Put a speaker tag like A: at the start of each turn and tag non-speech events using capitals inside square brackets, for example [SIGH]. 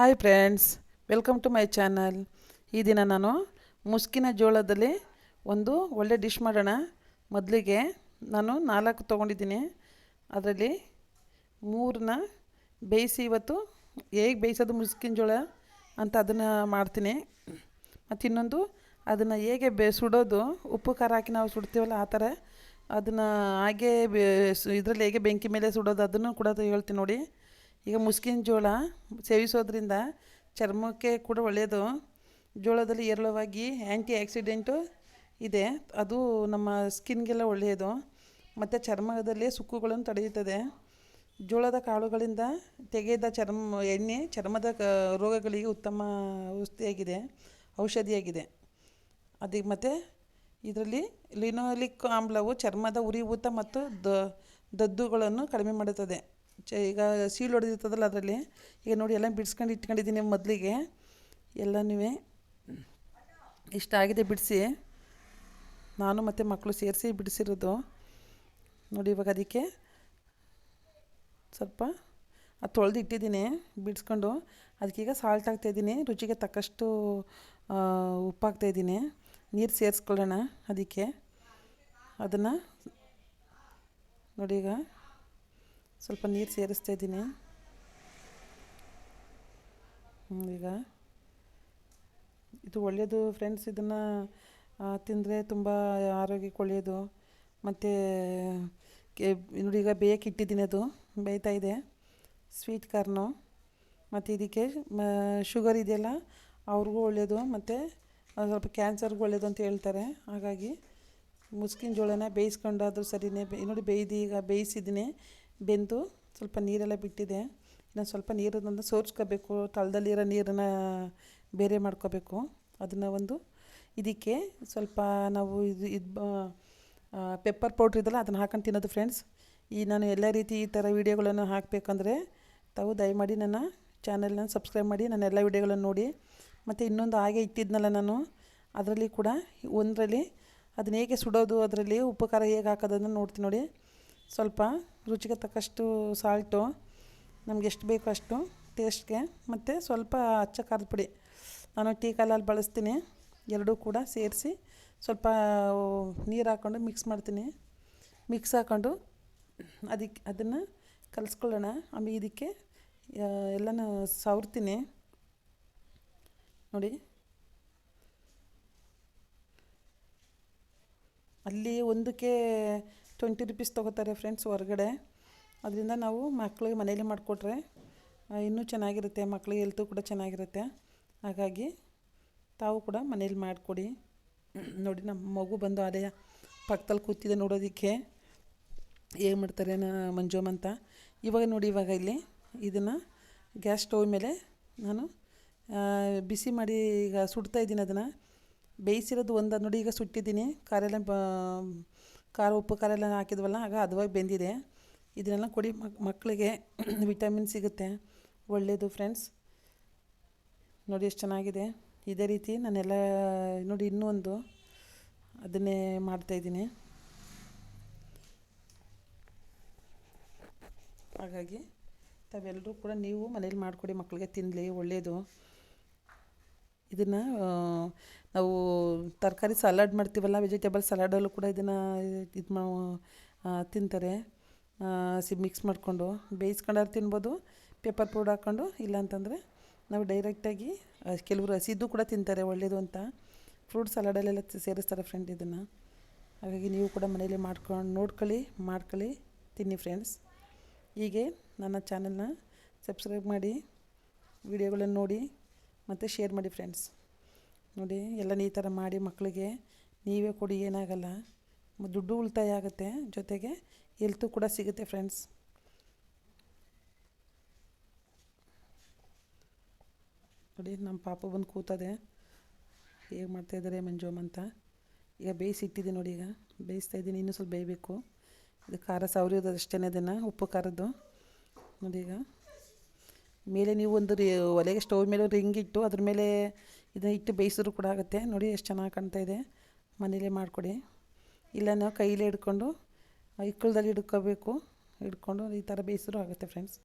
A: Hi friends welcome to my channel ಈ ದಿನ ನಾನು ಮುಸ್ಕಿನ ಜೋಳದಲ್ಲಿ ಒಂದು ಒಳ್ಳೆ ಡಿಶ್ ಮಾಡೋಣ. ಮೊದಲಿಗೆ ನಾನು ನಾಲ್ಕು ತೊಗೊಂಡಿದ್ದೀನಿ. ಅದರಲ್ಲಿ ಮೂರನ್ನ ಬೇಯಿಸಿ ಇವತ್ತು ಹೇಗೆ ಬೇಯಿಸೋದು ಮುಸ್ಕಿನ ಜೋಳ ಅಂತ ಅದನ್ನು ಮಾಡ್ತೀನಿ. ಮತ್ತು ಇನ್ನೊಂದು ಅದನ್ನು ಹೇಗೆ ಬೇ, ಸುಡೋದು, ಉಪ್ಪು ಖಾರ ಹಾಕಿ ನಾವು ಸುಡ್ತೀವಲ್ಲ ಆ ಥರ ಅದನ್ನು ಹಾಗೆ ಇದರಲ್ಲಿ ಹೇಗೆ ಬೆಂಕಿ ಮೇಲೆ ಸುಡೋದು ಅದನ್ನು ಕೂಡ ಹೇಳ್ತೀನಿ ನೋಡಿ. ಈಗ ಮುಸ್ಕಿನ ಜೋಳ ಸೇವಿಸೋದ್ರಿಂದ ಚರ್ಮಕ್ಕೆ ಕೂಡ ಒಳ್ಳೆಯದು ಜೋಳದಲ್ಲಿ ಏರಳವಾಗಿ ಆ್ಯಂಟಿ ಆಕ್ಸಿಡೆಂಟು ಇದೆ. ಅದು ನಮ್ಮ ಸ್ಕಿನ್ಗೆಲ್ಲ ಒಳ್ಳೆಯದು ಮತ್ತು ಚರ್ಮದಲ್ಲಿ ಸುಕ್ಕುಗಳನ್ನು ತಡೆಯುತ್ತದೆ. ಜೋಳದ ಕಾಳುಗಳಿಂದ ತೆಗೆದ ಚರ್ಮ, ಎಣ್ಣೆ ಚರ್ಮದ ರೋಗಗಳಿಗೆ ಉತ್ತಮ ಔಷಧಿಯಾಗಿದೆ ಔಷಧಿಯಾಗಿದೆ. ಅದಕ್ಕೆ ಮತ್ತು ಇದರಲ್ಲಿ ಲಿನೋಲಿಕ್ ಆಮ್ಲವು ಚರ್ಮದ ಉರಿಯೂತ ಮತ್ತು ದದ್ದುಗಳನ್ನು ಕಡಿಮೆ ಮಾಡುತ್ತದೆ. ಚ, ಈಗ ಸೀಳು ಹೊಡೆದಿರ್ತದಲ್ಲ ಅದರಲ್ಲಿ, ಈಗ ನೋಡಿ ಎಲ್ಲ ಬಿಡಿಸ್ಕೊಂಡು ಇಟ್ಕೊಂಡಿದ್ದೀನಿ ಮೊದಲಿಗೆ. ಎಲ್ಲನೂ ಇಷ್ಟ ಆಗಿದೆ ಬಿಡಿಸಿ. ನಾನು ಮತ್ತು ಮಕ್ಕಳು ಸೇರಿಸಿ ಬಿಡಿಸಿರೋದು. ನೋಡಿ ಇವಾಗ ಅದಕ್ಕೆ ಸ್ವಲ್ಪ ಅದು ತೊಳೆದು ಇಟ್ಟಿದ್ದೀನಿ ಬಿಡಿಸ್ಕೊಂಡು. ಅದಕ್ಕೀಗ ಸಾಲ್ಟ್ ಹಾಕ್ತಾಯಿದ್ದೀನಿ ರುಚಿಗೆ ತಕ್ಕಷ್ಟು ಉಪ್ಪು ಹಾಕ್ತಾಯಿದ್ದೀನಿ ನೀರು ಸೇರಿಸ್ಕೊಳ್ಳೋಣ ಅದಕ್ಕೆ. ಅದನ್ನು ನೋಡಿ ಈಗ ಸ್ವಲ್ಪ ನೀರು ಸೇರಿಸ್ತಾ ಇದ್ದೀನಿ. ಈಗ ಇದು ಒಳ್ಳೆಯದು ಫ್ರೆಂಡ್ಸ್ ಇದನ್ನು ತಿಂದರೆ ತುಂಬ ಆರೋಗ್ಯಕ್ಕೆ ಒಳ್ಳೆಯದು ಮತ್ತು ನೋಡಿ, ಈಗ ಬೇಯಕ್ಕೆ ಇಟ್ಟಿದ್ದೀನಿ ಅದು, ಬೇಯ್ತಾ ಇದೆ. Sweet corn. ಮತ್ತು ಇದಕ್ಕೆ ಶುಗರ್ ಇದೆಯಲ್ಲ, ಅವ್ರಿಗೂ ಒಳ್ಳೆಯದು ಮತ್ತು ಸ್ವಲ್ಪ ಕ್ಯಾನ್ಸರ್ಗೂ ಒಳ್ಳೆಯದು ಅಂತ ಹೇಳ್ತಾರೆ. ಹಾಗಾಗಿ, ಮುಸ್ಕಿನ ಜೋಳನ ಬೇಯಿಸ್ಕೊಂಡಾದ್ರೂ ಸರಿಯೇ ನೋಡಿ, ಬೇಯ್ದು, ಈಗ ಬೇಯಿಸಿದ್ದೀನಿ. ಬೆಂದು ಸ್ವಲ್ಪ ನೀರೆಲ್ಲ ಬಿಟ್ಟಿದೆ. ಇನ್ನು ಸ್ವಲ್ಪ ನೀರನ್ನು ಸೋರ್ಸ್ಕೋಬೇಕು. ತಳದಲ್ಲಿರೋ ನೀರನ್ನು ಬೇರೆ ಮಾಡ್ಕೋಬೇಕು. ಅದನ್ನು ಒಂದು ಇದಕ್ಕೆ ಸ್ವಲ್ಪ ನಾವು ಇದು ಇದು ಪೆಪ್ಪರ್ ಪೌಡ್ರ್ ಇದೆಲ್ಲ ಅದನ್ನು ಹಾಕೊಂಡು ತಿನ್ನೋದು ಫ್ರೆಂಡ್ಸ್ ಈ ನಾನು ಎಲ್ಲ ರೀತಿ ಈ ಥರ ವೀಡಿಯೋಗಳನ್ನು ಹಾಕಬೇಕಂದ್ರೆ ತಾವು ದಯಮಾಡಿ ನನ್ನ ಚಾನಲ್ನ ಸಬ್ಸ್ಕ್ರೈಬ್ ಮಾಡಿ ನನ್ನ ಎಲ್ಲ ವೀಡಿಯೋಗಳನ್ನು ನೋಡಿ. ಮತ್ತು ಇನ್ನೊಂದು ಹಾಗೆ ಇಟ್ಟಿದ್ನಲ್ಲ ನಾನು, ಅದರಲ್ಲಿ ಕೂಡ ಒಂದರಲ್ಲಿ ಅದನ್ನ ಹೇಗೆ ಸುಡೋದು, ಅದರಲ್ಲಿ ಉಪಕಾರ ಹೇಗೆ ಹಾಕೋದನ್ನು ನೋಡ್ತೀನಿ ನೋಡಿ. ಸ್ವಲ್ಪ ರುಚಿಗೆ ತಕ್ಕಷ್ಟು ಸಾಲ್ಟು ನಮ್ಗೆ ಎಷ್ಟು ಬೇಕೋ ಅಷ್ಟು ಟೇಸ್ಟ್ಗೆ ಮತ್ತು ಸ್ವಲ್ಪ ಅಚ್ಚ ಖಾರದ ಪುಡಿ. ನಾನು ಟೀ ಕಾಲಲ್ಲಿ ಬಳಸ್ತೀನಿ, ಎರಡೂ ಕೂಡ ಸೇರಿಸಿ ಸ್ವಲ್ಪ ನೀರು ಹಾಕ್ಕೊಂಡು ಮಿಕ್ಸ್ ಮಾಡ್ತೀನಿ. ಮಿಕ್ಸ್ ಹಾಕ್ಕೊಂಡು ಅದಕ್ಕೆ ಅದನ್ನು ಕಲಿಸ್ಕೊಳ್ಳೋಣ. ಆಮೇಲೆ ಇದಕ್ಕೆ ಎಲ್ಲನೂ ಸವರ್ತೀನಿ. ನೋಡಿ. ಅಲ್ಲಿ ಒಂದಕ್ಕೆ ಟ್ವೆಂಟಿ ರುಪೀಸ್ ತೊಗೋತಾರೆ ಫ್ರೆಂಡ್ಸ್ ಹೊರಗಡೆ. ಅದರಿಂದ ನಾವು ಮಕ್ಕಳಿಗೆ ಮನೇಲಿ ಮಾಡಿಕೊಟ್ರೆ ಇನ್ನೂ ಚೆನ್ನಾಗಿರುತ್ತೆ ಮಕ್ಕಳಿಗೆ ಹೆಲ್ತು ಕೂಡ ಚೆನ್ನಾಗಿರುತ್ತೆ. ಹಾಗಾಗಿ ತಾವು ಕೂಡ ಮನೇಲಿ ಮಾಡಿಕೊಡಿ. ನೋಡಿ ನಮ್ಮ ಮಗು ಬಂದು ಅದೇ ಪಕ್ಕದಲ್ಲಿ ಕೂತಿದೆ ನೋಡೋದಕ್ಕೆ. ಏನು ಮಾಡ್ತಾರೆ ಮಂಜುಮ್ ಅಂತ. ಇವಾಗ ನೋಡಿ, ಇವಾಗ ಇಲ್ಲಿ ಇದನ್ನು ಗ್ಯಾಸ್ ಸ್ಟವ್ ಮೇಲೆ ನಾನು ಬಿಸಿ ಮಾಡಿ ಈಗ ಸುಡ್ತಾ ಇದ್ದೀನಿ ಅದನ್ನು. ಬೇಯಿಸಿರೋದು ಒಂದು, ನೋಡಿ ಈಗ ಸುಟ್ಟಿದ್ದೀನಿ. ಕಾರೆಲ್ಲ ಖಾರ ಉಪ್ಪು ಖಾರ ಎಲ್ಲ ಹಾಕಿದ್ವಲ್ಲ, ಆಗ ಹದವಾಗಿ ಬೆಂದಿದೆ. ಇದನ್ನೆಲ್ಲ ಕೊಡಿ ಮಕ್ಕಳಿಗೆ [CLEARS THROAT] ವಿಟಮಿನ್ ಸಿಗುತ್ತೆ. ಒಳ್ಳೆಯದು ಫ್ರೆಂಡ್ಸ್. ನೋಡಿ ಎಷ್ಟು ಚೆನ್ನಾಗಿದೆ. ಇದೇ ರೀತಿ ನಾನೆಲ್ಲ, ನೋಡಿ ಇನ್ನೂ ಒಂದು ಅದನ್ನೇ ಮಾಡ್ತಾಯಿದ್ದೀನಿ ಹಾಗಾಗಿ ತಾವೆಲ್ಲರೂ ಕೂಡ ನೀವು ಮನೇಲಿ ಮಾಡಿಕೊಡಿ ಮಕ್ಕಳಿಗೆ ತಿನ್ನಲಿ ಒಳ್ಳೆಯದು ಇದನ್ನು ನಾವು ತರಕಾರಿ ಸಲಾಡ್ ಮಾಡ್ತೀವಲ್ಲ ವೆಜಿಟೇಬಲ್ ಸಲಾಡಲ್ಲೂ ಕೂಡ ಇದನ್ನು ಇದು ಮಾ ತಿಂತಾರೆ. ಸಿ ಮಿಕ್ಸ್ ಮಾಡಿಕೊಂಡು ಬೇಯಿಸ್ಕೊಂಡಾರು ತಿನ್ಬೋದು ಪೇಪರ್ ಪೌಡರ್ ಹಾಕ್ಕೊಂಡು ಇಲ್ಲಾಂತಂದರೆ ನಾವು ಡೈರೆಕ್ಟಾಗಿ ಕೆಲವರು ಹಸಿದ್ದು ಕೂಡ ತಿಂತಾರೆ ಒಳ್ಳೆಯದು ಅಂತ. ಫ್ರೂಟ್ ಸಲಾಡಲ್ಲೆಲ್ಲ ಸೇರಿಸ್ತಾರೆ ಫ್ರೆಂಡ್ ಇದನ್ನು. ಹಾಗಾಗಿ ನೀವು ಕೂಡ ಮನೇಲಿ ಮಾಡ್ಕೊಂಡು, ನೋಡ್ಕೊಳ್ಳಿ, ಮಾಡ್ಕೊಳ್ಳಿ, ತಿನ್ನಿ ಫ್ರೆಂಡ್ಸ್ ಹೀಗೆ ನನ್ನ ಚಾನಲ್ನ ಸಬ್ಸ್ಕ್ರೈಬ್ ಮಾಡಿ ವಿಡಿಯೋಗಳನ್ನು ನೋಡಿ. ಮತ್ತು ಶೇರ್ ಮಾಡಿ ಫ್ರೆಂಡ್ಸ್ ನೋಡಿ ಎಲ್ಲ ಈ ಥರ ಮಾಡಿ ಮಕ್ಕಳಿಗೆ ನೀವೇ ಕೊಡಿ, ಏನಾಗಲ್ಲ. ದುಡ್ಡು ಉಳಿತಾಯ ಆಗುತ್ತೆ. ಜೊತೆಗೆ ಎಲ್ತು ಕೂಡ ಸಿಗುತ್ತೆ ಫ್ರೆಂಡ್ಸ್ ನೋಡಿ ನಮ್ಮ ಪಾಪ ಬಂದು ಕೂತದೆ. ಹೇಗೆ ಮಾಡ್ತಾಯಿದ್ದಾರೆ ಮಂಜೋಮ್ ಅಂತ. ಈಗ ಬೇಯಿಸಿ ಇಟ್ಟಿದ್ದೀನಿ ನೋಡಿ ಈಗ. ಬೇಯಿಸ್ತಾ ಇದ್ದೀನಿ, ಇನ್ನೂ ಸ್ವಲ್ಪ ಬೇಯಬೇಕು. ಇದು ಖಾರ ಸವರಿಯೋದು ಅಷ್ಟೇ ಅದನ್ನು ಉಪ್ಪು ಖಾರದ್ದು. ನೋಡಿ ಈಗ. ಮೇಲೆ ನೀವು ಒಂದು ರಿ, ಒಲೆಗೆ ಸ್ಟವ್ ಮೇಲೆ ರಿಂಗ್ ಇಟ್ಟು ಅದ್ರ ಮೇಲೆ ಇದನ್ನ ಇಟ್ಟು ಬೇಯಿಸಿದ್ರು ಕೂಡ ಆಗುತ್ತೆ. ನೋಡಿ ಎಷ್ಟು ಚೆನ್ನಾಗಿ ಕಾಣ್ತಾ ಇದೆ. ಮನೇಲೇ ಮಾಡಿಕೊಡಿ. ಇಲ್ಲ ನಾವು ಕೈಲೇ ಹಿಡ್ಕೊಂಡು ಇಕ್ಕಳದಲ್ಲಿ ಹಿಡ್ಕೋಬೇಕು. ಹಿಡ್ಕೊಂಡು ಈ ಥರ ಬೇಯಿಸಿದ್ರು ಆಗುತ್ತೆ ಫ್ರೆಂಡ್ಸ್